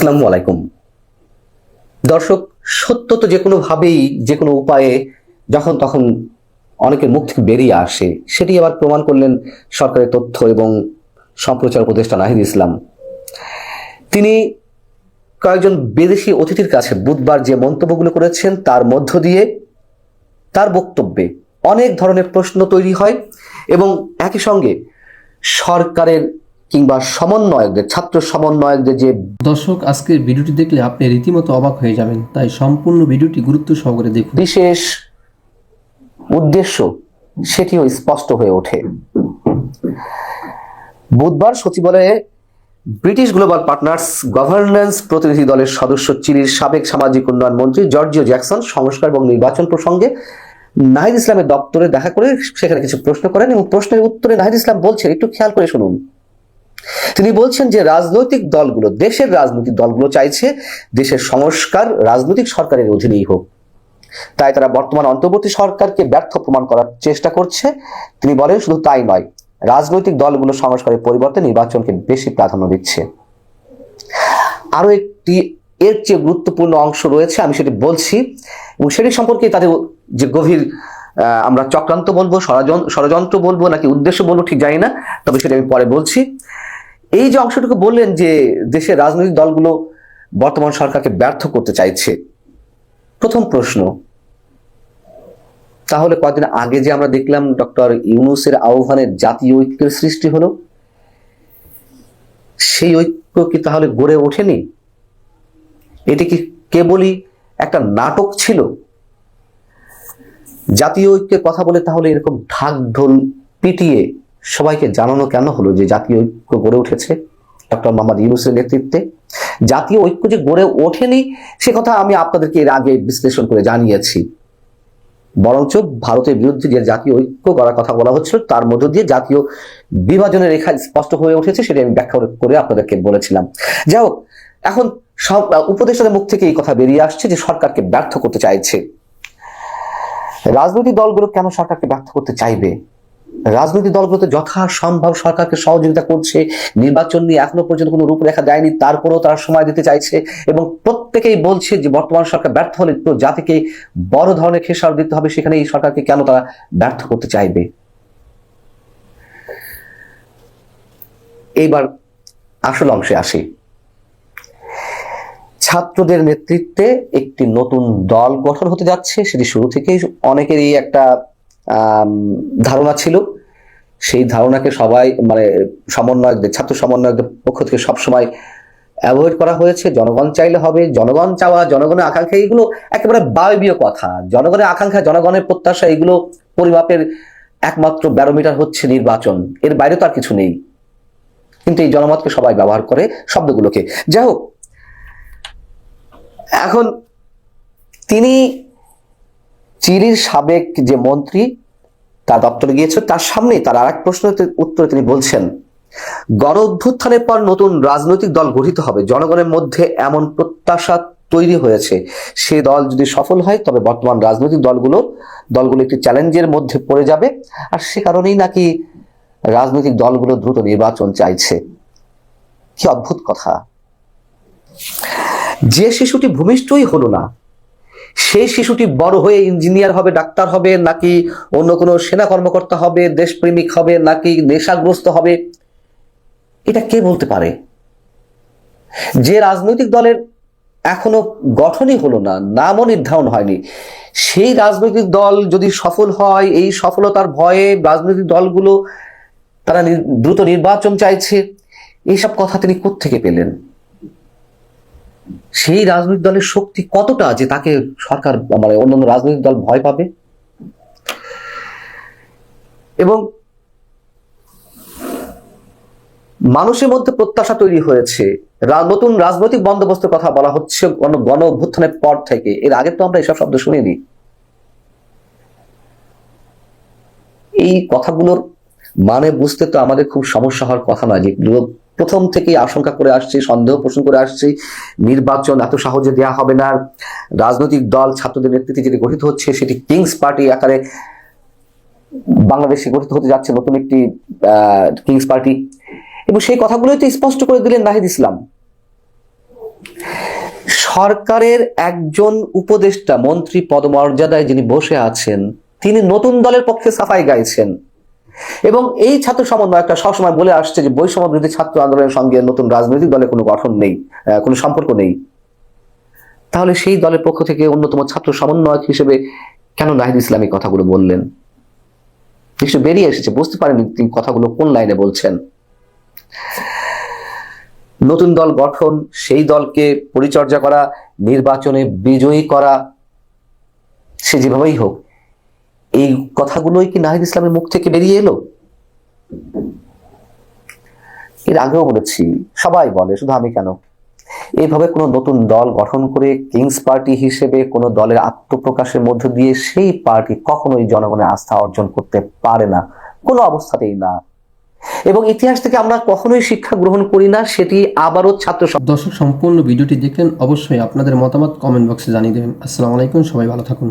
আসসালামু আলাইকুম। দর্শক সত্য তো যে কোনো ভাবেই যে কোনো উপায়ে যখন তখন অনেকের মুখ থেকে বেরিয়ে আসে, সেটি আবার প্রমাণ করলেন সরকারের তথ্য এবং সম্প্রচার উপদেষ্টা নাহিদ ইসলাম। তিনি কয়েকজন বিদেশি অতিথির কাছে বুধবার যে মন্তব্যগুলো করেছেন, তার মধ্য দিয়ে তার বক্তব্যে অনেক ধরনের প্রশ্ন তৈরি হয় এবং একই সঙ্গে সরকারের কিংবা সমন্বয়কদের ছাত্র সমন্বয়কদের যে দর্শক আজকের ভিডিওটি দেখলে আপনি রীতিমতো অবাক হয়ে যাবেন। তাই সম্পূর্ণ ভিডিওটি গুরুত্ব সহকারে দেখুন। বিশেষ উদ্দেশ্য সেটিও স্পষ্ট হয়ে ওঠে। বুধবার সচিবালয়ে ব্রিটিশ গ্লোবাল পার্টনার্স গভর্নেন্স প্রতিনিধি দলের সদস্য চিলির সাবেক সামাজিক উন্নয়ন মন্ত্রী জর্জিও জ্যাকসন সংস্কার এবং নির্বাচন প্রসঙ্গে নাহিদ ইসলামের দপ্তরে দেখা করে সেখানে কিছু প্রশ্ন করেন এবং প্রশ্নের উত্তরে নাহিদ ইসলাম বলছেন একটু খেয়াল করে শুনুন। তিনি বলছেন যে রাজনৈতিক দলগুলো, দেশের রাজনৈতিক দলগুলো চাইছে দেশের সংস্কার রাজনৈতিক সরকারের অধীনেই হোক। তাই তারা বর্তমান অন্তর্বর্তী সরকারকে ব্যর্থ প্রমাণ করার চেষ্টা করছে। তিনি বলেন, শুধু তাই নয়, রাজনৈতিক দলগুলো সংস্কারের পরিবর্তে নির্বাচনকে বেশি প্রাধান্য দিচ্ছে। আরও একটি, এর চেয়ে গুরুত্বপূর্ণ অংশ রয়েছে, আমি সেটি বলছি, এবং সেটি সম্পর্কে তাদের যে গভীর আমরা চক্রান্ত বলব ষড়যন্ত্র বলব নাকি উদ্দেশ্য বলব ঠিক জানি না, তবে সেটা আমি পরে বলছি। এই যে অংশটুকু বললেন যে দেশের রাজনৈতিক দলগুলো বর্তমান সরকারকে ব্যর্থ করতে চাইছে, প্রথম প্রশ্ন, তাহলে কয়েকদিন আগে যে আমরা দেখলাম ডক্টর ইউনুসের আহ্বানে জাতীয় ঐক্যের সৃষ্টি হলো, সেই ঐক্য কি তাহলে গড়ে ওঠেনি? এটি কি কেবলই একটা নাটক ছিল? জাতীয় ঐক্যের কথা বলে তাহলে এরকম ঢাক ঢোল পিটিয়ে সবাইকে জানানো কেন হলো যে জাতীয় ঐক্য গড়ে উঠেছে? ডক্টর মোহাম্মদ ইউনুসের নেতৃত্বে। জাতীয় ঐক্য যে গড়ে ওঠেনি, সে কথা আমি আপনাদেরকে এর আগে বিশ্লেষণ করে জানিয়েছি। বরঞ্চ ভারতের বিরুদ্ধে যে জাতীয় ঐক্য করার কথা বলা হচ্ছিল, তার মধ্য দিয়ে জাতীয় বিভাজনের রেখা স্পষ্ট হয়ে উঠেছে, সেটা আমি ব্যাখ্যা করে আপনাদেরকে বলেছিলাম। যাই এখন সব উপদেষ্টাদের মুখ থেকে এই কথা বেরিয়ে আসছে যে সরকারকে ব্যর্থ করতে চাইছে। রাজনৈতিক দলগুলো কেন সরকারকে ব্যর্থ করতে চাইবে? রাজনৈতিক দলগুলো তো যথাসম্ভব সরকারকে সহযোগিতা করছে, নির্বাচন নিয়ে এখনও পর্যন্ত কোনো রূপরেখা দেয়নি, তারপরেও তারা সময় দিতে চাইছে এবং প্রত্যেকেই বলছে যে বর্তমান সরকার ব্যর্থ হলে তো জাতিকে বড় ধরনের খেসার দিতে হবে, সেখানে এই সরকারকে কেন তারা ব্যর্থ করতে চাইবে? এইবার আসল অংশে আসি। ছাত্রদের নেতৃত্বে একটি নতুন দল গঠন হতে যাচ্ছে। সেটি শুরু থেকেই অনেকেরই একটা ধারণা ছিল। সেই ধারণাকে সবাই মানে সমন্বয়কদের, ছাত্র সমন্বয়কদের পক্ষ থেকে সবসময় অ্যাভয়েড করা হয়েছে। জনগণ চাইলে হবে, জনগণ চাওয়া, জনগণের আকাঙ্ক্ষা, এগুলো একেবারে বায়বীয় কথা। জনগণের আকাঙ্ক্ষা, জনগণের প্রত্যাশা, এগুলো পরিমাপের একমাত্র ব্যারোমিটার হচ্ছে নির্বাচন। এর বাইরে তো আর কিছু নেই। কিন্তু এই জনমতকে সবাই ব্যবহার করে শব্দগুলোকে। যাই হোক এখন তিনি চিলির সাবেক যে মন্ত্রী তার দপ্তরে গিয়েছে। তার সামনে তার আর এক প্রশ্নের উত্তরে তিনি বলছেন গণ অভ্যুত্থানের পর নতুন রাজনৈতিক দল গঠিত হবে। জনগণের মধ্যে এমন প্রত্যাশা তৈরি হয়েছে। সে দল যদি সফল হয়, তবে বর্তমান রাজনৈতিক দলগুলো দলগুলো একটি চ্যালেঞ্জের মধ্যে পড়ে যাবে। আর সে কারণেই নাকি রাজনৈতিক দলগুলো দ্রুত নির্বাচন চাইছে। কি অদ্ভুত কথা। যে শিশুটি ভূমিষ্ঠই হলো না, সেই শিশুটি বড় হয়ে ইঞ্জিনিয়ার হবে, ডাক্তার হবে, নাকি অন্য কোনো সেনা কর্মকর্তা হবে, দেশপ্রেমিক হবে, নাকি নেশাগ্রস্ত হবে, এটা কে বলতে পারে? যে রাজনৈতিক দলের এখনও গঠনই হলো না, নামও নির্ধারণ হয়নি, সেই রাজনৈতিক দল যদি সফল হয়, এই সফলতার ভয়ে রাজনৈতিক দলগুলো তারা দ্রুত নির্বাচন চাইছে এইসব কথা তিনি কোত্থেকে পেলেন? সেই রাজনৈতিক দলের শক্তি কতটা যে তাকে সরকার মানে অন্যান্য রাজনৈতিক দল ভয় পাবে? এবং মানুষের মধ্যে প্রত্যাশা তৈরি হয়েছে। নতুন রাজনৈতিক বন্দোবস্তের কথা বলা হচ্ছে গণ- অভ্যুত্থানের পর থেকে। এর আগে তো আমরা এসব শব্দ শুনিনি। এই কথাগুলোর মানে বুঝতে তো আমাদের খুব সমস্যা হওয়ার কথা নয় যেগুলো প্রথম থেকেই আশঙ্কা করে আসছে, সন্দেহ পোষণ করে আসছি, নির্বাচন এত সহজে দেওয়া হবে না। রাজনৈতিক দল, ছাত্রদের নেতৃত্বে যেটি গঠিত হচ্ছে, সেটি কিংস পার্টি আকারে বাংলাদেশে গঠিত হতে যাচ্ছে, নতুন একটি কিংস পার্টি এবং সেই কথাগুলোই তো স্পষ্ট করে দিলেন নাহিদ ইসলাম। সরকারের একজন উপদেষ্টা, মন্ত্রী পদমর্যাদায় যিনি বসে আছেন, তিনি নতুন দলের পক্ষে সাফাই গাইছেন। এবং এই ছাত্র সমন্বয়কটা সবসময় বলে আসছে যে বৈষম্য বিরোধী ছাত্র আন্দোলনের সঙ্গে নতুন রাজনৈতিক দলের কোনো গঠন নেই কোনো সম্পর্ক নেই। তাহলে সেই দলের পক্ষ থেকে অন্যতম ছাত্র সমন্বয়ক হিসেবে কেন নাহিদ ইসলামী কথাগুলো বললেন? নিশ্চয় বেরিয়ে এসেছে, বুঝতে পারেনি তিনি কথাগুলো কোন লাইনে বলছেন। নতুন দল গঠন, সেই দলকে পরিচর্যা করা, নির্বাচনে বিজয়ী করা, সে যেভাবেই হোক এই কথাগুলোই কি নাহিদ ইসলামের মুখ থেকে বেরিয়ে এলো? এর আগেও বলেছি, সবাই বলে, শুধু আমি কেন? এইভাবে কোনো নতুন দল গঠন করে কিংস পার্টি হিসেবে কোনো দলের আত্মপ্রকাশের মধ্য দিয়ে সেই পার্টি কখনোই জনগণের আস্থা অর্জন করতে পারে না, কোনো অবস্থাতেই না। এবং ইতিহাস থেকে আমরা কখনোই শিক্ষা গ্রহণ করি না, সেটি আবারও ছাত্র দর্শক, সম্পূর্ণ ভিডিওটি দেখলেন অবশ্যই আপনাদের মতামত কমেন্ট বক্সে জানিয়ে দেবেন। আসসালামু আলাইকুম, সবাই ভালো থাকুন।